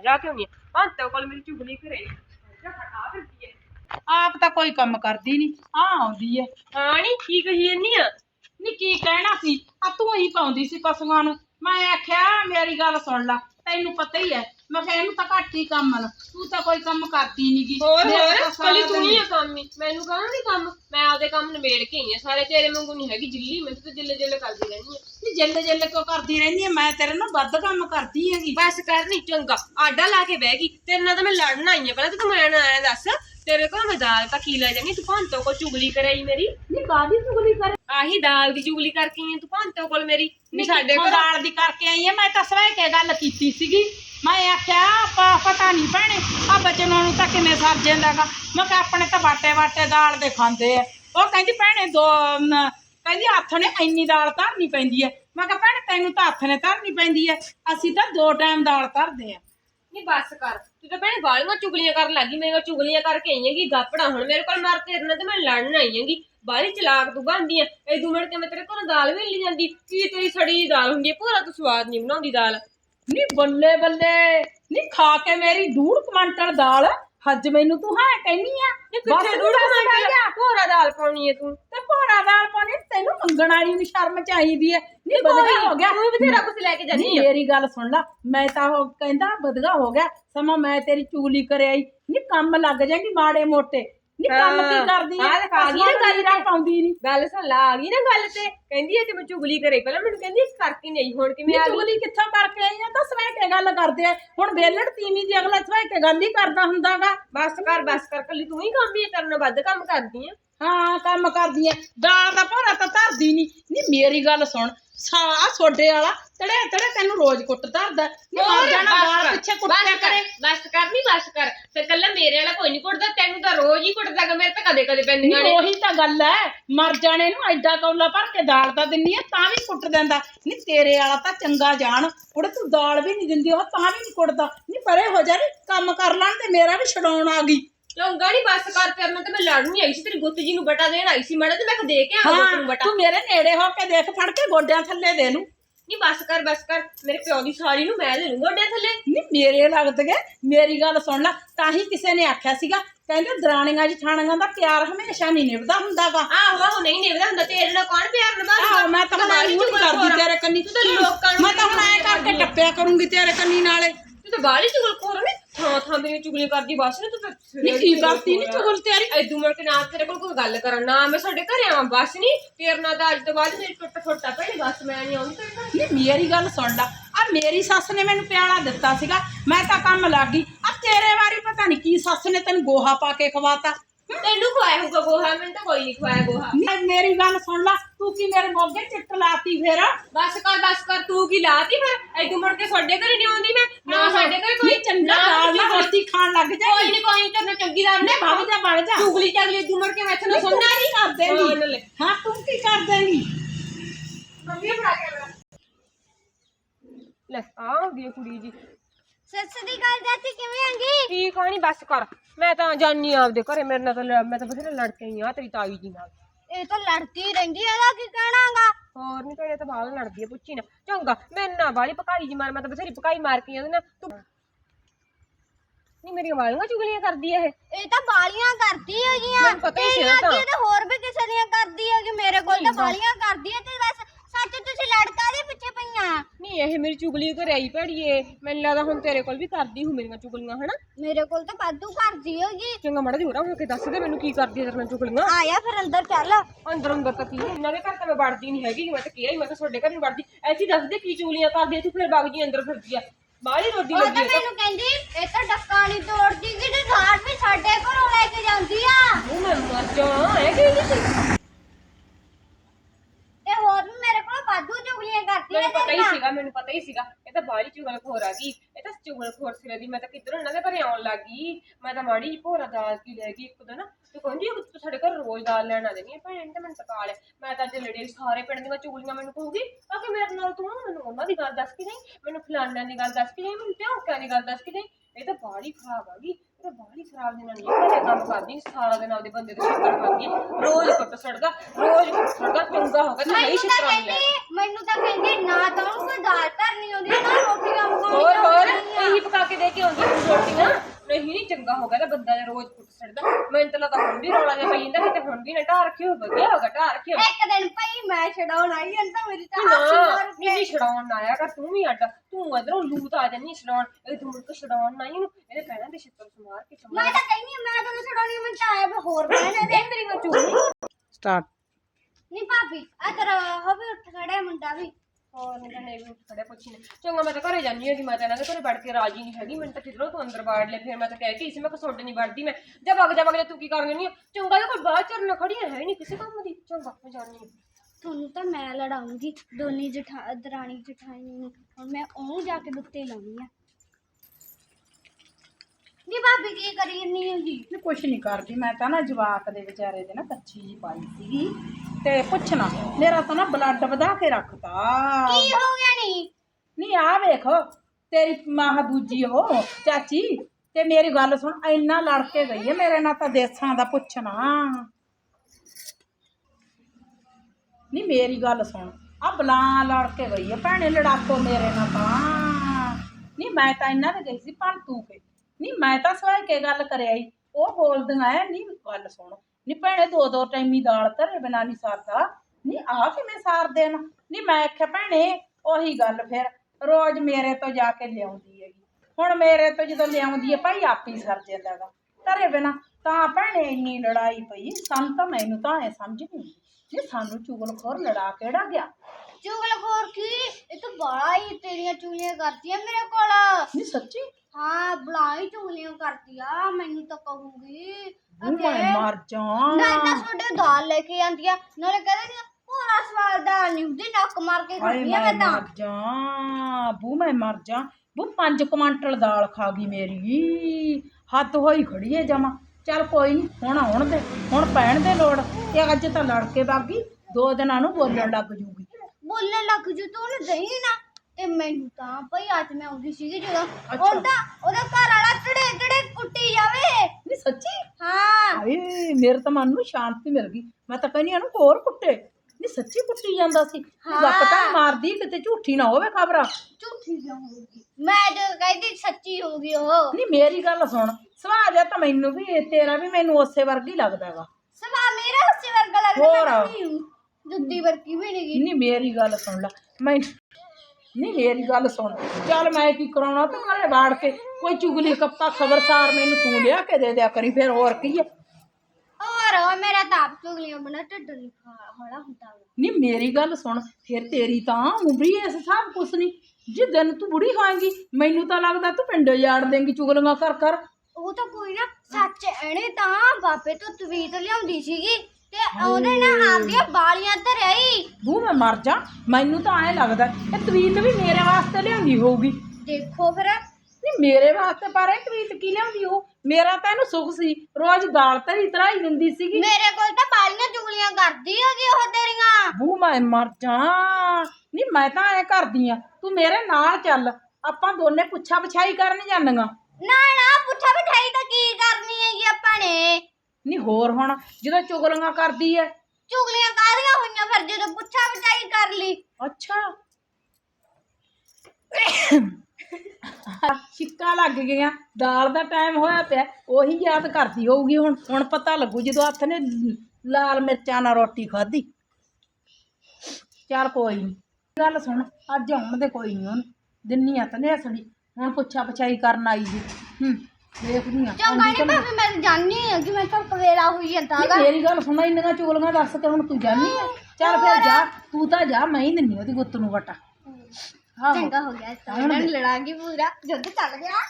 ਜਾ ਕੇ ਆਉਣੀ ਹਾਂ ਤੇ ਕੋਲ ਮੇਰੀ ਜਾ ਫਟਾ ਫਿਰਦੀ ਹੈ ਆਪ ਤਾਂ ਕੋਈ ਕੰਮ ਕਰਦੀ ਨਹੀਂ ਆ ਆਉਂਦੀ ਐ ਹਾਂ ਨੀ ਕੀ ਕਹੀ ਜੰਨੀ ਆ? ਨੀ ਕੀ ਕਹਿਣਾ ਸੀ? ਆ ਤੂੰ ਹੀ ਪਾਉਂਦੀ ਸੀ ਪਸ਼ੂਆਂ ਨੂੰ। ਮੈਂ ਆਖਿਆ ਮੇਰੀ ਗੱਲ ਸੁਣ ਲੈ ਤੈਨੂੰ ਪਤਾ ਹੀ ਐ ਮੈਂ ਕਿਹਾ ਇਹਨੂੰ ਤਾਂ ਘੱਟ ਹੀ ਕੰਮ ਆ। ਤੂੰ ਤਾਂ ਕੋਈ ਕੰਮ ਕਰਦੀ ਨਹੀਂਗੀ ਹੋਰ ਹੋਰ ਕੱਲੀ ਤੂੰ ਹੀ ਆ ਕੰਮ ਹੀ। ਮੈਨੂੰ ਕਹਾਂ ਨਹੀਂ ਕੰਮ? ਮੈਂ ਆਪਦੇ ਕੰਮ ਨਿਬੇੜ ਕੇ ਆਈ ਆ। ਸਾਰੇ ਤੇਰੇ ਵਾਂਗੂ ਨਹੀਂ ਹੈਗੀ ਜਿੱਲੀ। ਮੈਂ ਤਾਂ ਜਿੱਲੇ ਜਿੱਲੇ ਕਰਦੀ ਰਹਿੰਦੀ ਆ। ਨੀ ਜੱਲੇ ਜੱਲੇ ਕਿਉਂ ਕਰਦੀ ਰਹਿੰਦੀ ਐ ਮੈਂ ਤੇਰੇ ਨਾਲ ਵੱਧ ਕੰਮ ਕਰਦੀ ਹੈਗੀ। ਬਸ ਕਰ ਨਹੀਂ ਚੰਗਾ। ਆਡਾ ਲਾ ਕੇ ਬਹਿ ਗਈ। ਤੇਰੇ ਨਾਲ ਤਾਂ ਮੈਂ ਲੜਨ ਆਈ ਆ। ਪਹਿਲਾਂ ਤਾਂ ਤੂੰ ਮੈਨੂੰ ਆਇਆ ਦੱਸ। ਤੇਰੇ ਕੋਲ ਮੈਂ ਦਾਲ ਤਾਂ ਕੀ ਲੈ ਜਾਣੀ ਤੂੰ ਭਾਂਤੋ ਕੋ ਚੁਗਲੀ ਕਰਾਈ ਮੇਰੀ। ਨੀ ਕਾਦੀ ਚੁਗਲੀ ਕਰ ਆਹੀ ਦਾਲ ਦੀ ਚੁਗਲੀ ਕਰਕੇ ਆਈ ਆ। ਤੂੰ ਭਾਂਤੋ ਕੋਲ ਮੇਰੀ। ਨੀ ਨਹੀਂ ਸਾਡੇ ਕੋਲ ਦਾਲ ਦੀ ਕਰਕੇ ਆਈ ਐ ਮੈਂ ਤਾਂ ਸਵੇਰ ਕੇ ਗੱਲ ਕੀਤੀ ਸੀਗੀ। ਮੈਂ ਆਖਿਆ ਪ- ਪਤਾ ਨਹੀਂ ਭੈਣੇ ਆ ਬਚਨਾਂ ਨੂੰ ਤਾਂ ਕਿਵੇਂ ਸਰ ਜਾਂਦਾਗਾ? ਮੈਂ ਕਿਹਾ, ਆਪਣੇ ਤਾਂ ਬਾਟੇ ਬਾਟੇ ਦਾਲ ਦੇ ਖਾਂਦੇ ਆ। ਉਹ ਕਹਿੰਦੀ, ਭੈਣੇ, ਦੋ ਕਹਿੰਦੀ, ਹੱਥ ਨੇ ਇੰਨੀ ਦਾਲ ਧਰਨੀ ਪੈਂਦੀ ਹੈ ਮੈਂ ਕਿਹਾ, ਭੈਣੇ, ਤੈਨੂੰ ਤਾਂ ਹੱਥ ਨੇ ਧਰਨੀ ਪੈਂਦੀ ਐ ਅਸੀਂ ਤਾਂ ਦੋ ਟਾਈਮ ਦਾਲ ਧਰਦੇ ਆ। ਨਹੀਂ ਬਸ ਕਰ। ਤੂੰ ਤਾਂ ਭੈਣੇ ਬਾਲੀਆਂ ਚੁਗਲੀਆਂ ਕਰਨ ਲੱਗੀ ਮੇਰੇ ਕੋਲ ਚੁਗਲੀਆਂ ਕਰਕੇ ਆਈ ਹੈਗੀ ਗਾਪੜਾ ਹੁਣ। ਮੇਰੇ ਕੋਲ ਮਰ ਤੇਰੇ ਨਾਲ ਤੇ ਮੈਂ ਲੜਨ ਆਈ ਹੈਗੀ। ਬਾਹਲੀ ਚਲਾਕ ਤੂੰ ਬਣਦੀ ਐ ਇਹ ਦੂ ਮਿੰਟ ਕੇ ਮੈਂ ਤੇਰੇ ਕੋਲ ਦਾਲ ਵੀ ਨੀ ਜਾਂਦੀ? ਕੀ ਤੇਰੀ ਸੜੀ ਜਿਹੀ ਦਾਲ ਹੁੰਦੀ ਐ ਪੂਰਾ ਤੂੰ ਸਵਾਦ ਨਹੀਂ ਬਣਾਉਂਦੀ ਦਾਲ। ਨੀ ਬੱਲੇ ਬੱਲੇ ਨੀ ਖਾ ਕੇ ਮੇਰੀ ਡੂੜ ਕੁਆਂਟਲ ਦਾਲ। ਹੱਜ ਮੈਨੂੰ ਤੂੰ ਹਾਂ ਕਹਿਨੀ ਆ? ਇਹ ਕਿੱਥੇ ਡੂੜ ਜਾ। ਪੂਰਾ ਦਾਲ ਪਾਉਣੀ ਐ ਤੂੰ। ਤੇ ਭੋਰਾ ਦਾਲ ਪਾਉਣੀ ਤੈਨੂੰ ਮੰਗਣ ਵਾਲੀ ਨੂੰ ਸ਼ਰਮ ਚਾਹੀਦੀ ਐ ਨੀ ਬਦਗਾ ਹੋ ਗਿਆ। ਤੂੰ ਵੀ ਬਥੇਰਾ ਕੁਝ ਲੈ ਕੇ ਜਾਨੀ ਆ। ਮੇਰੀ ਗੱਲ ਸੁਣ ਲੈ। ਮੈਂ ਤਾਂ ਉਹ ਕਹਿੰਦਾ ਬਦਗਾ ਹੋ ਗਿਆ। ਸਮਾਂ ਮੈਂ ਤੇਰੀ ਚੁਗਲੀ ਕਰ ਆਈ ਨੀ ਕੰਮ ਲੱਗ ਜਾਏਗੀ ਮਾੜੇ ਮੋਟੇ। ਨੀ ਕੰਮ ਕੀ ਹਾਂ, ਕਰਦੀ ਦੇਖ ਆ ਗਈ ਨਾ ਗੱਲ ਨੀਰਾ ਪਾਉਂਦੀ ਨਹੀਂ ਗੱਲ ਸੁਣ ਆ ਗਈ ਨਾ ਗੱਲ ਤੇ। ਕਹਿੰਦੀ ਐ ਕਿ ਮੈਂ ਚੁਗਲੀ ਕਰੇ ਪਹਿਲਾਂ ਮੈਨੂੰ ਕਹਿੰਦੀ ਕਰਕੇ ਨਹੀਂ ਹੁਣ ਕਿਵੇਂ ਆ ਗਈ? ਚੁਗਲੀ ਕਿੱਥੋਂ ਕਰਕੇ ਆਈ ਆ? ਤਾਂ ਸਵੇਰ ਕੇ ਗੱਲ ਕਰਦੇ ਆ? ਹੁਣ ਵੇਲੜ ਤੀਵੀਂ ਦੀ ਅਗਲਾ ਸਵੇਰ ਕੇ ਗੱਲ ਹੀ ਕਰਦਾ ਹੁੰਦਾਗਾ। ਬਸ ਕਰ ਬਸ ਕਰ ਕੱਲੀ ਤੂੰ ਹੀ ਕੰਮ ਹੀ ਕਰਨਾ ਵੱਧ ਕੰਮ ਕਰਦੀ ਆ। ਹਾਂ ਕੰਮ ਕਰਦੀ ਐ। ਦਾਲ ਦਾ ਭੋਰਾ ਤਾਂ ਧਰਦੀ ਨਹੀਂ ਨੀ ਮੇਰੀ ਗੱਲ ਸੁਣ। ਸਾ ਸੋਡੇ ਵਾਲਾ ਤੜੇ ਤੜੇ ਤੈਨੂੰ ਰੋਜ਼ ਕੁੱਟ ਧਰਦਾ। ਨੀ ਮਰ ਜਾਣਾ ਦਾਲ ਪਿੱਛੇ ਕੁੱਟਿਆ ਕਰੇ ਬਸ ਕਰ ਨਹੀਂ ਬਸ ਕਰ। ਤੇ ਕੱਲਾ ਮੇਰੇ ਵਾਲਾ ਕੋਈ ਨਹੀਂ ਕੁੱਟਦਾ ਤੈਨੂੰ ਤਾਂ ਰੋਜ਼ ਹੀ ਕੁੱਟਦਾ ਗਾ ਮੇਰੇ ਤਾਂ ਕਦੇ ਕਦੇ ਪੈਂਦੀਆਂ ਨੇ ਉਹੀ ਤਾਂ ਗੱਲ ਐ। ਮਰ ਜਾਣੇ ਨੂੰ ਐਡਾ ਕੌਲਾ ਭਰ ਕੇ ਦਾਲ ਤਾਂ ਦਿੰਨੀ ਆ ਤਾਂ ਵੀ ਕੁੱਟ ਦਿੰਦਾ। ਨੀ ਤੇਰੇ ਵਾਲਾ ਤਾਂ ਚੰਗਾ ਜਾਣ। ਕੁੜੇ ਤੂੰ ਦਾਲ ਵੀ ਨਹੀਂ ਦਿੰਦੀ ਉਹ ਤਾਂ ਵੀ ਨਹੀਂ ਕੁੱਟਦਾ। ਨੀ ਪਰੇ ਹੋ ਜਾ ਨੀ ਕੰਮ ਕਰ ਲੈਣ ਤੇ ਮੇਰਾ ਵੀ ਛਡਾਉਣ ਆ ਗਈ। ਲੌਂਗਾ ਨਹੀਂ ਬਸ ਕਰ ਤੇਰੇ ਨਾਲ ਤੇ ਮੈਂ ਲੜਨ ਨਹੀਂ ਆਈ ਸੀ ਤੇਰੀ ਗੁੱਤ ਜੀ ਨੂੰ ਬਟਾ ਦੇਣ ਆਈ ਸੀ ਮੈਂ ਤੇ ਮੈਂ ਕਿਹਾ ਦੇ ਕੇ ਆ ਗੁੱਤ ਨੂੰ ਹਾਂ ਬਟਾ। ਤੂੰ ਮੇਰੇ ਨੇੜੇ ਹੋ ਕੇ ਦੇਖ ਫੜ ਕੇ ਗੋਡਿਆਂ ਥੱਲੇ ਦੇ ਨੂੰ ਨਹੀਂ ਬਸ ਕਰ ਬਸ ਕਰ ਮੇਰੇ ਪਿਓ ਦੀ ਸਾੜੀ ਨੂੰ ਮੈਂ ਲੈ ਲੂੰਗਾ ਡੇ ਥੱਲੇ। ਨੀ ਮੇਰੇ ਲੱਗਦ ਗਏ ਮੇਰੀ ਗੱਲ ਸੁਣ ਲੈ ਤਾਂ ਹੀ ਕਿਸੇ ਨੇ ਆਖਿਆ ਸੀਗਾ ਕਹਿੰਦੇ ਦਰਾਣੀਆਂ ਜਠਾਣੀਆਂ ਦਾ ਪਿਆਰ ਹਮੇਸ਼ਾ ਨਹੀਂ ਨਿਭਦਾ ਹੁੰਦਾਗਾ। ਆਹੋ ਆਹੋ ਨਹੀਂ ਨਿਭਦਾ ਹੁੰਦਾ ਤੇਰੇ ਨਾਲ ਕੌਣ ਪਿਆਰ ਨਿਭਾਉਂਦਾ? ਆਹ ਮੈਂ ਤਾਂ ਹੁਣ ਆਈ ਨਹੀਂ ਕਰਦੀ ਤੇਰੇ ਕੰਨੀ। ਤੂੰ ਤਾਂ ਲੋਕਾਂ ਨੂੰ ਮੈਂ ਤਾਂ ਹੁਣ ਐ ਕਰਕੇ ਟੱਪਿਆ ਕਰੂੰਗੀ ਤੇਰੇ ਕੰਨੀ ਨਾਲੇ। ਤੂੰ ਤਾਂ ਬਾਹਲੀ ਚੁਗਲ ਖੋਰ ਨੇ ਥਾਂ ਥਾਂ ਮੇਰੀ ਚੁਗਲੀ ਕਰਦੀ ਬਸ ਨੇ ਤੂੰ ਤਾਂ ਨੀ ਕੀ ਕਰਤੀ ਨੀ ਚੁਗਲ ਤੇਰੀ ਐਦੂ ਮੁੜ ਕੇ ਨਾ ਤੇਰੇ ਕੋਲ ਕੋਈ ਗੱਲ ਕਰਨ ਨਾ ਮੈਂ ਸਾਡੇ ਘਰੇ ਆਵਾਂ ਬਸ ਨਹੀਂ ਤੇਰੇ ਨਾਲ ਤਾਂ ਅੱਜ ਤੋਂ ਬਾਅਦ ਮੇਰੀ ਟੁੱਟ ਫੁੱਟਾ ਪੈਣੀ ਬਸ ਮੈਂ ਨਹੀਂ ਆਉਂਦੀ ਤੇਰੇ ਘਰ। ਨੀ ਮੇਰੀ ਗੱਲ ਸੁਣ ਲੈ। ਆ ਮੇਰੀ ਸੱਸ ਨੇ ਮੈਨੂੰ ਪਿਆਲਾ ਦਿੱਤਾ ਸੀਗਾ ਮੈਂ ਤਾਂ ਕੰਮ ਲੱਗ ਗਈ। ਆ ਤੇਰੇ ਵਾਰੀ ਪਤਾ ਨਹੀਂ ਕੀ ਸੱਸ ਨੇ ਤੈਨੂੰ ਗੋਹਾ ਪਾ ਕੇ ਖਵਾਤਾ। ਤੈਨੂੰ ਖਵਾਇਆ ਹੋਊਗਾ ਗੋਹਾ ਮੈਨੂੰ ਤਾਂ ਕੋਈ ਨਹੀਂ ਖਵਾਇਆ ਗੋਹਾ ਨੀ ਮੇਰੀ ਗੱਲ ਸੁਣ ਲੈ ਤੂੰ ਕੀ ਮੇਰੇ ਮੋਗੇ ਚਿੱਟ ਲਾਤੀ ਫੇਰ ਬਸ ਕਰ ਬਸ ਕਰ ਤੂੰ ਕੀ ਲਾਤੀ ਫਿਰ ਐਦੂ ਮੁੜ ਕੇ ਸਾਡੇ ਘਰੇ ਨਹੀਂ ਆਉਂਦੀ ਮੈਂ ਨਾ ਸਾਡੇ ਘਰੇ ਕੋਈ ਨੀ ਚੰਗਾ ਦਾਲ ਨਾਲ ਕੋਈ ਰੋਟੀ ਖਾਣ ਲੱਗ ਜਾ ਨਹੀਂ ਕੋਈ ਨਹੀਂ ਤੇਰੇ ਚੰਗੀ ਦਾਰ ਨੇ ਭਗ ਜਾ ਭਗ ਜਾ ਚੁਗਲੀ ਚਗਲੀ ਐਦੂ ਮੁੜ ਕੇ ਮੈਥੋਂ ਨਾ ਤੂੰ ਸੁਣਨਾ ਕੀ ਕਰ ਸੁਣ ਲੈ। ਦੇਂਗੀ ਹਾਂ ਤੂੰ ਕੀ ਕਰ ਦੇਂਗੀ ਮੰਮੀ ਫੜਾ ਕੇ ਆਉਣਾ। ਲੈ ਆ ਗਈ ਕੁੜੀ ਜੀ ਸੱਸ ਦੀ ਗੱਲ ਚਾਚੀ ਕਿਵੇਂ ਆਂਗੀ ਠੀਕ ਆ ਨੀ ਬਸ ਕਰ। ਮੈਂ ਤਾਂ ਜਾਨੀ ਆਂ ਆਪਦੇ ਘਰੇ ਮੇਰੇ ਨਾਲ ਤਾਂ ਲੜ- ਮੈਂ ਤਾਂ ਬਥੇਰੇ ਲੜ ਕੇ ਆਈ ਆ ਤੇਰੀ ਤਾਈ ਜੀ ਨਾਲ। ਇਹ ਤਾਂ ਲੜਦੀ ਰਹਿੰਦੀ ਆ ਇਹਦਾ ਕੀ ਕਹਿਣਾਗਾ? ਹੋਰ ਨਹੀਂ ਤਾਂ ਇਹ ਤਾਂ ਬਾਹਰ ਲੜਦੀ ਆ ਪੁੱਛੀ ਨਾ। ਚੰਗਾ ਮੈਂ ਨਾ ਬਾਲੀ ਪਕਾਈ ਜੀ ਮਾਰ ਮੈਂ ਤਾਂ ਬਥੇਰੀ ਪਕਾਈ ਮਾਰ ਕੇ ਆਉਂਦੀ ਨਾ ਤੂੰ ਨਹੀਂ ਮੇਰੀਆਂ ਵਾਲੀਆਂ ਚੁਗਲੀਆਂ ਕਰਦੀ ਆ ਇਹ? ਇਹ ਤਾਂ ਬਾਲੀਆਂ ਕਰਦੀ ਹੈਗੀਆਂ। ਮੈਨੂੰ ਪਤਾ ਹੀ ਸੀ ਤਾਂ। ਤੇ ਹੋਰ ਵੀ ਕਿਸੇ ਦੀਆਂ ਕਰਦੀ ਹੈਗੀ ਮੇਰੇ ਕੋਲ ਤਾਂ ਬਾਲੀਆਂ ਕਰਦੀ ਹੈ ਤੇ ਬਸ ਸੱਚ ਤੁਸੀਂ ਲੜਕਾ ਪਈਆਂ ਨਹੀਂ ਇਹ ਮੇਰੀ ਚੁਗਲੀ ਘਰੇ ਆਈ ਭੜੀਏ ਮੈਨੂੰ ਲੱਗਦਾ ਹੁਣ ਤੇਰੇ ਕੋਲ ਵੀ ਕਰਦੀ ਹੂੰ ਮੇਰੀਆਂ ਚੁਗਲੀਆਂ ਹਨਾ? ਮੇਰੇ ਕੋਲ ਤਾਂ ਵਾਧੂ ਕਰਦੀ ਹੈਗੀ। ਚੰਗਾ ਮੜਾ ਹੋਰਾਂ ਹੋ ਕੇ ਦੱਸ ਦੇ ਮੈਨੂੰ ਕੀ ਕਰਦੀ ਆ ਤੇਰੇ ਨਾਲ ਚੁਗਲੀਆਂ। ਆਇਆ ਫਿਰ ਅੰਦਰ ਚੱਲ। ਅੰਦਰ ਅੰਦਰ ਤਾਂ ਕੀ ਇਹਨਾਂ ਦੇ ਘਰ ਤਾਂ ਮੈਂ ਵੜਦੀ ਨਹੀਂ ਹੈਗੀ ਮੈਂ ਤਾਂ ਕਿਹਾ ਹੀ ਮੈਂ ਤਾਂ ਤੁਹਾਡੇ ਘਰ ਨਹੀਂ ਵੜਦੀ। ਐਸੀ ਦੱਸ ਦੇ ਕੀ ਚੁਗਲੀਆਂ ਕਰਦੀ ਆ ਤੂੰ ਫਿਰ ਵਗ ਜੀ ਅੰਦਰ ਫਿਰਦੀ ਆ। ਬਾਹਲੀ ਰੋਦੀ ਉਹ ਲੱਗੀ ਤਾਂ ਆ ਤਾਂ। ਮੈਨੂੰ ਕਹਿੰਦੀ ਇਹ ਤਾਂ ਡੱਕਾ ਨਹੀਂ ਤੋੜਦੀ ਕਿ ਤੇ ਵੀ ਸਾਡੇ ਘਰੋਂ ਲੈ ਕੇ ਜਾਂਦੀ ਆ। ਉਹ ਮੈਂ ਮਰ ਜਾ ਇਹ ਕੀ ਨਹੀਂ ਸੀ ਤੇ ਹੋਰ ਵੀ ਮੇਰੇ ਕੋਲ ਵਾਧੂ ਚੁਗਲੀਆਂ ਕਰਦੀ ਹੈ ਮੈਨੂੰ ਪਤਾ ਹੀ। ਸੀਗਾ ਮੈਨੂੰ ਪਤਾ ਹੀ ਸੀਗਾ। ਇਹ ਤਾਂ ਬਾਹਲੀ ਚੁਗਲਖੋਰ ਆ ਗਈ। ਇਹ ਤਾਂ ਚੁਗਲਖੋਰ ਸਿਰੇ ਦੀ। ਮੈਂ ਤਾਂ ਕਿੱਧਰੋਂ ਇਹਨਾਂ ਦੇ ਘਰੇ ਆਉਣ ਲੱਗੀ ਮੈਂ ਤਾਂ ਮਾੜੀ ਜਿਹੀ ਭੋਰਾ ਦਾਲ ਕੀ ਲੈ ਗਈ ਇੱਕ ਦਿਨ ਤੇ ਕਹਿੰਦੀ ਉਹ ਤੂੰ ਸਾਡੇ ਘਰ ਰੋਜ਼ ਦਾਲ ਲੈਣ ਆ ਦੇਣੀ ਭੈਣ ਨੇ ਤਾਂ ਮੈਨੂੰ ਤਕਾ ਲਿਆ ਮੈਂ ਤਾਂ ਅੱਜ ਲੜੇ ਸਾਰੇ ਪਿੰਡ ਦੀਆਂ ਚੁਗਲੀਆਂ ਮੈਨੂੰ ਕਹੂਗੀ ਆ ਕਿ ਮੇਰੇ ਨਾਲ ਤੂੰ ਮੈਨੂੰ ਉਹਨਾਂ ਦੀ ਗੱਲ ਦੱਸ ਕੇ ਨਹੀਂ ਮੈਨੂੰ ਫਲਾਨਿਆਂ ਦੀ ਗੱਲ ਦੱਸ ਕੇ ਨਹੀਂ ਮੈਨੂੰ ਧਿਆਉਕਿਆਂ ਦੀ ਗੱਲ ਦੱਸ ਕੇ ਨਹੀਂ ਇਹ ਤਾਂ ਬਾਹਲੀ ਖਰਾਬ ਆ ਗਈ। ਇਹ ਬਾਹਲੀ ਖਰਾਬ ਦੇ ਨਾਲ ਨਹੀਂ ਘਰੇ ਕੰਮ ਕਰਦੀ ਸਾਰਾ ਦਿਨ ਆਪਦੇ ਬੰਦੇ ਦੇ ਛੱਤਰ ਖਾਂਦੀ ਰੋਜ਼ ਕੁੱਟ ਸੜਦਾ ਰੋਜ਼ ਕੁੱਟ ਸੜਦਾ ਚੰਗਾ ਹੋ ਗਿਆ ਤੇ ਨਹੀਂ ਮੈਨੂੰ ਤਾਂ ਛਿੱਤਰਾਂ ਨਹੀਂ ਕਹਿੰਦੀ ਮੈਨੂੰ ਤਾਂ ਕਹਿੰਦੀ ਨਾ ਤਾਂ ਉਹਨੂੰ ਕੋਈ ਦਾਲ ਧਰਨੀ ਆਉਂਦੀ ਆ, ਨਾ ਰੋਟੀਆਂ ਹੋਰ ਪਕਾਉਣੀਆਂ ਹੋਰ ਆਉਂਦੀਆਂ। ਇਹੀ ਪਕਾ ਕੇ ਦੇ ਕੇ ਆਉਂਦੀ ਤੂੰ ਰੋਟੀਆਂ ਨਹੀਂ ਨਹੀਂ ਚੰਗਾ ਹੋ ਗਿਆ ਤਾਂ ਬੰਦਾ ਨੇ ਰੋਜ਼ ਕੁੱਟ ਸੜਦਾ ਮੈਨੂੰ ਤਾਂ ਲੱਗਦਾ ਹੁਣ ਵੀ ਰੌਲਾ ਜਿਹਾ ਪਈ ਜਾਂਦਾ ਕਿਤੇ ਹੁਣ ਵੀ ਨਾ ਢਾਹ ਰੱਖਿਓ ਵਧੀਆ ਹੋਗਾ ਢਾਹ ਰੱਖਿਓ। ਇੱਕ ਦਿਨ ਭਾਈ ਮੈਂ ਛਡਾਉਣ ਆਈ ਹਾਂ ਤਾਂ ਮੇਰੀ ਤਾਂ ਹੱਥ ਮਾਰ ਨਹੀਂ ਛਡਾਉਣ ਨਾ ਆਇਆ ਕਰ ਤੂੰ ਵੀ ਅੱਡ। ਤੂੰ ਇਧਰੋਂ ਲੂਤ ਆ ਜਾਨੀ ਛਡਾਉਣ। ਇਹ ਤੂੰ ਮੁੜ ਕੇ ਛਡਾਉਣ ਨਾ ਇਹਨੂੰ ਇਹਦੇ ਪੈਰਾਂ ਦੇ ਛਿੱਤਰ ਸਮਾਰ ਕੇ ਚੰਗਾ ਮੈਂ ਤਾਂ ਕਹਿੰਦੀ ਮੈਂ ਤਾਂ ਛਡਾਉਣੀ ਮੈਂ ਤਾਂ ਆਇਆ ਵੀ ਹੋਰ ਬਹਿਣੇ ਦੇ। ਇਹ ਮੇਰੀ ਨੂੰ ਸਟਾਰਟ ਨਹੀਂ ਭਾਬੀ ਆ ਤੇਰਾ ਹੋ ਵੀ ਉੱਠ ਖੜਿਆ ਮੁੰਡਾ ਵੀ। ਹੋਰ ਨਹੀਂ ਤਾਂ ਨਹੀਂ ਵੀ ਖੜੇ ਪੁੱਛੀ ਨੇ ਚੰਗਾ ਮੈਂ ਤਾਂ ਘਰੇ ਜਾਨੀ ਹੈਗੀ ਮੈਂ ਤਾਂ ਇਹਨਾਂ ਦੇ ਘਰੇ ਵੜ ਕੇ ਰਾਜੀ ਨਹੀਂ ਹੈਗੀ ਮੈਨੂੰ ਤਾਂ ਕਿਧਰੋਂ ਤੂੰ ਅੰਦਰ ਬਾੜ ਲੈ ਫਿਰ ਮੈਂ ਤਾਂ ਕਹਿ ਕੇ ਸੀ ਮੈਂ ਕਸੋਟ ਨਹੀਂ ਵੜਦੀ ਮੈਂ। ਜਾ ਵਗ ਜਾ ਵਗ ਜਾ ਤੂੰ ਕੀ ਕਰਨੀ ਨਹੀਂ ਚੰਗਾ ਜੇ ਕੋਈ ਬਾਹਰ ਚਰਨ ਖੜੀਆਂ ਹੈ ਨਹੀਂ ਕਿਸੇ ਕੰਮ ਦੀ। ਚੰਗਾ ਮੈਂ ਜਾਣੀ ਹਾਂ। ਤੁਹਾਨੂੰ ਤਾਂ ਮੈਂ ਲੜਾਉਂਗੀ ਦੋਨੀ ਜਠਾ ਦਰਾਣੀ ਜਠਾਣੀ ਨੂੰ। ਹੁਣ ਮੈਂ ਉਹਨੂੰ ਜਾ ਕੇ ਦੁੱਤੇ ਲਾਉਣੀ ਆ। ਨੀ ਭਾਬੀ ਕੀ ਕਰੀ ਜੰਨੀ ਹੈਗੀ? ਨਹੀਂ ਕੁਛ ਨਹੀਂ ਕਰਦੀ ਮੈਂ ਤਾਂ ਨਾ ਜਵਾਕ ਦੇ ਵਿਚਾਰੇ ਦੇ ਨਾ ਕੱਚੀ ਜੀ ਪਾਈ ਸੀਗੀ। ਤੇ ਪੁੱਛਣਾ। ਮੇਰਾ ਤਾਂ ਨਾ ਬਲੱਡ ਵਧਾ ਕੇ ਰੱਖਤਾ। ਕੀ ਹੋ ਗਿਆ ਨਹੀਂ ਨਹੀਂ ਆ ਵੇਖ ਤੇਰੀ ਮਾਂ ਦੂਜੀ ਉਹ ਚਾਚੀ। ਤੇ ਮੇਰੀ ਗੱਲ ਸੁਣ ਇੰਨਾ ਲੜ ਕੇ ਗਈ ਹੈ ਮੇਰੇ ਨਾਲ ਤਾਂ ਦੇਸਾਂ ਦਾ ਪੁੱਛਣਾ। ਨਹੀਂ ਮੇਰੀ ਗੱਲ ਸੁਣ ਆ ਬਲਾਂ ਲੜ ਕੇ ਗਈ ਹੈ ਭੈਣੇ ਲੜਾਕੋ ਮੇਰੇ ਨਾਲ ਤਾਂ। ਨਹੀਂ ਮੈਂ ਤਾਂ ਇਹਨਾਂ ਦੇ ਗਈ ਸੀ ਪੰਤੂ ਕੇ। ਨਹੀਂ ਮੈਂ ਤਾਂ ਸਵਾਈ ਕੇ ਗੱਲ ਕਰਿਆ ਈ। ਉਹ ਬੋਲਦੀਆਂ ਐ ਨਹੀਂ ਗੱਲ ਸੁਣ। ਨਹੀਂ ਭੈਣੇ ਦੋ ਦੋ ਟਾਈਮੀ ਦਾਲ ਧਰੇ ਬਿਨਾਂ ਨਹੀਂ ਸਰਦਾ ਨਹੀਂ ਆ ਕਿਵੇਂ ਸਾਰ ਦੇਣ ਨਹੀਂ ਮੈਂ ਆਖਿਆ ਭੈਣੇ ਉਹੀ ਗੱਲ ਫਿਰ ਰੋਜ਼ ਮੇਰੇ ਤੋਂ ਜਾ ਕੇ ਲਿਆਉਂਦੀ ਹੈਗੀ। ਹੁਣ ਮੇਰੇ ਤੋਂ ਜਦੋਂ ਲਿਆਉਂਦੀ ਹੈ ਭਾਈ ਆਪੀ ਸਰ ਜਾਂਦਾਗਾ ਧਰੇ ਬਿਨਾਂ ਤਾਂ ਭੈਣੇ ਇੰਨੀ ਲੜਾਈ ਪਈ ਸਾਨੂੰ ਤਾਂ ਮੈਨੂੰ ਤਾਂ ਐ ਸਮਝ ਨਹੀਂ ਆਉਂਦੀ। ਜੇ ਸਾਨੂੰ ਚੁਗਲਖੋਰ ਲੜਾ ਕਿਹੜਾ ਗਿਆ? ਚੁਗਲਖੋਰ ਕੀ? ਇਹ ਤਾਂ ਬੜਾ ਹੀ ਤੇਰੀਆਂ ਚੁਗਲੀਆਂ ਕਰਦੀ ਆ ਮੇਰੇ ਕੋਲ। ਨਹੀਂ ਸੱਚੀ? ਹਾਂ ਬੜਾ ਹੀ ਚੁਗਲੀਆਂ ਕਰਦੀ ਆ ਮੈਨੂੰ ਤਾਂ ਕਹੂਗੀ। ਮੈਂ ਮਰ ਜਾ ਨਾ ਤਾਂ ਤੁਹਾਡੇ ਦਾਲ ਲੈ ਕੇ ਆਂਦੀ ਆ ਨਾਲੇ ਕਹਿੰਦੇ ਨੇ ਪੂਰਾ ਸਵਾਲ ਦਾਲ ਨਹੀਂ ਹੁੰਦੀ ਨੱਕ ਮਾਰ ਕੇ ਹਾਏ ਖਾਂਦੀ ਆ ਮੈਂ ਮੈਂ ਤਾਂ। ਮਰ ਜਾ ਬੂ ਮੈਂ ਮਰ ਜਾ ਬੂ 5 ਕੁਆਂਟਲ ਦਾਲ ਖਾ ਗਈ ਮੇਰੀ। ਹੱਦ ਹੋਈ ਖੜੀ ਏ ਜਮਾ। ਚੱਲ ਕੋਈ ਨਹੀਂ ਹੁਣ ਆਉਣ ਦੇ ਹੁਣ ਪੈਣ ਦੇ ਲੋੜ। ਤੇ ਅੱਜ ਤਾਂ ਲੜ ਕੇ ਬਾਗੀ ਦੋ ਦਿਨਾਂ ਨੂੰ ਬੋਲਣ ਲੱਗ ਜੂਗੀ। ਬੋਲਣ ਲੱਗ ਜੂ ਤੂੰ ਉਹਨੂੰ ਦਈ ਨਾ। ਤੇ ਮੈਨੂੰ ਤਾਂ ਭਈ ਅੱਜ ਮੈਂ ਆਉਂਦੀ ਸੀਗੀ ਜਦੋਂ। ਅੱਛਾ। ਉਹਦਾ ਉਹਦਾ ਘਰ ਵਾਲਾ ਟੜੇ ਟੜੇ ਕੁੱਟੀ ਜਾਵੇ। ਸੱਚੀ? ਹਾਂ। ਹਾਏ ਮੇਰੇ ਤਾਂ ਮਨ ਨੂੰ ਸ਼ਾਂਤੀ ਮਿਲ ਗਈ। ਮੈਂ ਤਾਂ ਕਹਿੰਦੀ ਇਹਨੂੰ ਹੋਰ ਕੁੱਟੇ। ਨਹੀਂ ਸੱਚੀ ਕੁੱਟੀ ਜਾਂਦਾ ਸੀ। ਤਾਂ ਨੀ ਮਾਰਦੀ ਕਿਤੇ ਝੂਠੀ ਨਾ ਹੋਵੇ ਖਬਰ। ਝੂਠੀ ਕਿਉਂ ਹੋਊਗੀ? ਮੈਂ ਜਦੋਂ ਕਹਿੰਦੀ ਸੱਚੀ ਹੋਊਗੀ ਉਹ। ਨਹੀਂ ਮੇਰੀ ਗੱਲ ਸੁਣ। ਸੁਭਾਅ ਜਿਹਾ ਤਾਂ ਮੈਨੂੰ ਵੀ ਤੇਰਾ ਵੀ ਮੈਨੂੰ ਉਸੇ ਵਰਗੀ ਲੱਗਦਾ ਹੈਗਾ ਸਵਾ ਮੇਰਾ ਉਸੇ ਵਰਗਾ ਲੱਗਦਾ ਹੋਰ। ਮੈਂ ਨਹੀਂ ਹੂੰ। ਜੁੱਤੀ ਵਰਗੀ ਵੀ ਨਹੀਂ ਨਹੀਂ ਮੇਰੀ ਗੱਲ ਸੁਣ ਲੈ। ਮੈਂ ਨਹੀਂ ਮੇਰੀ ਗੱਲ ਸੁਣ। ਚੱਲ ਮੈਂ ਕੀ ਕਰਾਉਣਾ? ਤੂੰ ਘਰੇ ਬਾੜ ਕੇ ਕੋਈ ਚੁਗਲੀ ਕੱਪਾ ਖਬਰਸਾਰ ਮੈਨੂੰ ਤੂੰ ਲਿਆ ਕੇ ਦੇ ਦਿਆ ਕਰੀ ਫਿਰ ਹੋਰ ਕੀ ਹੈ ਔਰ ਉਹ ਮੇਰਾ ਤਾਂ ਆਪ ਚੁਗਲੀਆਂ ਬਣਾ ਢਿੱਡ ਨਹੀਂ ਹੌਲਾ ਹੁੰਦਾ ਵਾ। ਨਹੀਂ ਮੇਰੀ ਗੱਲ ਸੁਣ ਫਿਰ ਤੇਰੀ ਤਾਂ ਉਮਰੀ ਇਸ ਹਿਸਾਬ ਕੁਛ ਨਹੀਂ। ਜੇ ਦਿਨ ਤੂੰ ਬੁੜੀ ਹੋਏਗੀ ਮੈਨੂੰ ਤਾਂ ਲੱਗਦਾ ਤੂੰ ਪਿੰਡ ਜਾੜ ਦੇਂਗੀ ਚੁਗਲੀਆਂ ਕਰ ਕਰ। ਉਹ ਤਾਂ ਕੋਈ ਨਾ ਸੱਚ ਇਹਨੇ ਤਾਂ ਬਾਪੇ ਤੋਂ ਤਵੀਤ ਲਿਆਉਂਦੀ ਸੀਗੀ ਤੇ ਉਹਦੇ ਨਾਲ ਆਪਦੀਆਂ ਬਾਲੀਆਂ ਧਰਿਆਈ। ਬੂ ਮੈਂ ਮਰ ਜਾ ਮੈਨੂੰ ਤਾਂ ਐਂ ਲੱਗਦਾ ਇਹ ਤਵੀਤ ਵੀ ਮੇਰੇ ਵਾਸਤੇ ਲਿਆਂਦੀ ਹੋਊਗੀ। ਦੇਖੋ ਫਿਰ। ਨਹੀਂ ਮੇਰੇ ਵਾਸਤੇ ਪਰ ਇਹ ਤਵੀਤ ਕੀ ਲਿਆਂਦੀ ਉਹ ਮੇਰਾ ਤਾਂ ਇਹਨੂੰ ਸੁੱਖ ਸੀ ਰੋਜ਼ ਦਾਲ ਧਰੀ ਧਰਾਈ ਦਿੰਦੀ ਸੀਗੀ। ਮੇਰੇ ਕੋਲ ਤਾਂ ਬਾਲੀਆਂ ਚੁਗਲੀਆਂ ਕਰਦੀ ਹੈਗੀ ਉਹ ਤੇਰੀਆਂ। ਬੂ ਮੈਂ ਮਰ ਜਾ। ਨਹੀਂ ਮੈਂ ਤਾਂ ਐ ਕਰਦੀ ਆ ਤੂੰ ਮੇਰੇ ਨਾਲ ਚੱਲ ਆਪਾਂ ਦੋਨੇ ਪੁੱਛਾ ਪਛਾਈ ਕਰਨ ਜਾਂਦੀਆਂ। ਨਾ ਨਾ ਪੁੱਛਾ ਬਿਠਾਈ ਤਾਂ ਕੀ ਕਰਨੀ ਹੈਗੀ ਆਪਾਂ ਨੇ? ਨਹੀਂ ਹੋਰ ਹੁਣ ਜਦੋਂ ਚੁਗਲੀਆਂ ਕਰਦੀ ਐ ਚੁਗਲੀਆਂ ਕਾਹਦੀਆਂ ਹੋਈਆਂ ਫਿਰ ਜਦੋਂ ਪੁੱਛਾ ਬਿਠਾਈ ਕਰ ਲਈ। ਅੱਛਾ। ਛਿੱਕਾ ਲੱਗ ਗਿਆ। ਦਾਲ ਦਾ ਟਾਈਮ ਹੋਇਆ ਪਿਆ। ਉਹੀ ਯਾਦ ਕਰਦੀ ਹੋਊਗੀ ਹੁਣ। ਹੁਣ ਪਤਾ ਲੱਗੂ ਜਦੋਂ ਹੱਥ ਨੇ ਲਾਲ ਮਿਰਚਾਂ ਨਾਲ ਰੋਟੀ ਖਾਧੀ। ਚੱਲ ਕੋਈ ਨਹੀਂ ਗੱਲ ਸੁਣ। ਅੱਜ ਆਉਣ ਦੇ ਕੋਈ ਨਹੀਂ ਉਹਨੂੰ ਦਿੰਨੀ ਆ ਤਨੇ ਅਸਲੀ ਹੁਣ ਪੁੱਛਾ ਪਛਾਈ ਕਰਨ ਆਈ ਜੀ ਹੂੰ। ਦੇਖਦੀ ਆ। ਚੰਗਾ ਨਹੀਂ ਭਾਵੇਂ ਮੈਂ ਜਾਣੀ ਹੈਗੀ ਮੈਂ ਤਾਂ ਵੇਲਾ ਹੋਈ ਜਾਂਦਾ ਨਹੀਂ, ਮੇਰੀ ਗੱਲ ਸੁਣਾ ਇੰਨੀਆਂ ਚੁਗਲੀਆਂ ਦੱਸ ਕੇ ਹੁਣ ਤੂੰ ਜਾਨੀ ਆ। ਚੱਲ ਫਿਰ ਜਾ ਤੂੰ ਤਾਂ ਜਾ ਮੈਂ ਹੀ ਦਿੰਨੀ ਉਹਦੀ ਗੁੱਤ ਨੂੰ ਵਟਾ। ਆਹੋ। ਚੰਗਾ ਹੋ ਗਿਆ ਤਾਂ ਇਹਨਾਂ ਨੂੰ ਲੜਾਂਗੀ ਪੂਰਾ। ਜਦ ਚੱਲ ਗਿਆ।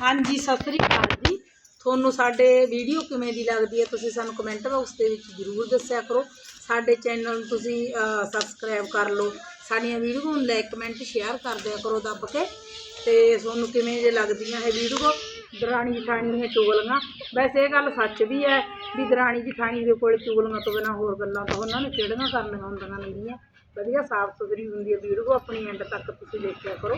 ਹਾਂਜੀ ਸਤਿ ਸ੍ਰੀ ਅਕਾਲ ਜੀ। ਤੁਹਾਨੂੰ ਸਾਡੇ ਵੀਡੀਓ ਕਿਵੇਂ ਦੀ ਲੱਗਦੀ ਹੈ ਤੁਸੀਂ ਸਾਨੂੰ ਕਮੈਂਟ ਬਾਕਸ ਦੇ ਵਿੱਚ ਜ਼ਰੂਰ ਦੱਸਿਆ ਕਰੋ। ਸਾਡੇ ਚੈਨਲ ਨੂੰ ਤੁਸੀਂ ਸਬਸਕ੍ਰਾਈਬ ਕਰ ਲਓ। ਸਾਡੀਆਂ ਵੀਡੀਓ ਨੂੰ ਲਾਈਕ ਕਮੈਂਟ ਸ਼ੇਅਰ ਕਰ ਦਿਆ ਕਰੋ ਦੱਬ ਕੇ। ਤੇ ਤੁਹਾਨੂੰ ਕਿਵੇਂ ਜੇ ਲੱਗਦੀਆਂ ਇਹ ਵੀਡੀਓ। ਦਰਾਣੀ ਜਠਾਣੀ ਦੀਆਂ ਚੁਗਲੀਆਂ। ਵੈਸੇ ਇਹ ਗੱਲ ਸੱਚ ਵੀ ਹੈ ਵੀ ਦਰਾਣੀ ਜਠਾਣੀ ਦੇ ਕੋਲ ਚੁਗਲੀਆਂ ਤੋਂ ਬਿਨਾਂ ਹੋਰ ਗੱਲਾਂ ਤਾਂ ਉਹਨਾਂ ਨੇ ਕਿਹੜੀਆਂ ਕਰਨੀਆਂ ਹੁੰਦੀਆਂ ਨੇਗੀਆਂ। ਵਧੀਆ ਸਾਫ਼ ਸੁਥਰੀ ਹੁੰਦੀ ਹੈ ਵੀਡੀਓ, ਆਪਣੀ ਐਂਡ ਤੱਕ ਤੁਸੀਂ ਦੇਖਿਆ ਕਰੋ।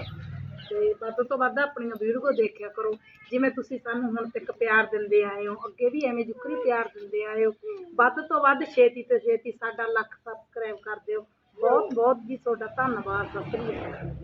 ਤੇ ਵੱਧ ਤੋਂ ਵੱਧ ਆਪਣੀਆਂ ਵੀਡੀਓ ਦੇਖਿਆ ਕਰੋ। ਜਿਵੇਂ ਤੁਸੀਂ ਸਾਨੂੰ ਹੁਣ ਤੱਕ ਪਿਆਰ ਦਿੰਦੇ ਆਏ ਹੋ, ਅੱਗੇ ਵੀ ਐਵੇਂ ਜੁਕਰੀ ਪਿਆਰ ਦਿੰਦੇ ਆਏ ਹੋ। ਵੱਧ ਤੋਂ ਵੱਧ ਛੇਤੀ ਤੋਂ ਛੇਤੀ ਸਾਡਾ ਲੱਖ ਸਬਸਕ੍ਰਾਈਬ ਕਰ ਦਿਓ। ਬਹੁਤ ਬਹੁਤ ਜੀ ਤੁਹਾਡਾ ਧੰਨਵਾਦ ਸਤਿ ਸ੍ਰੀ ਅਕਾਲ।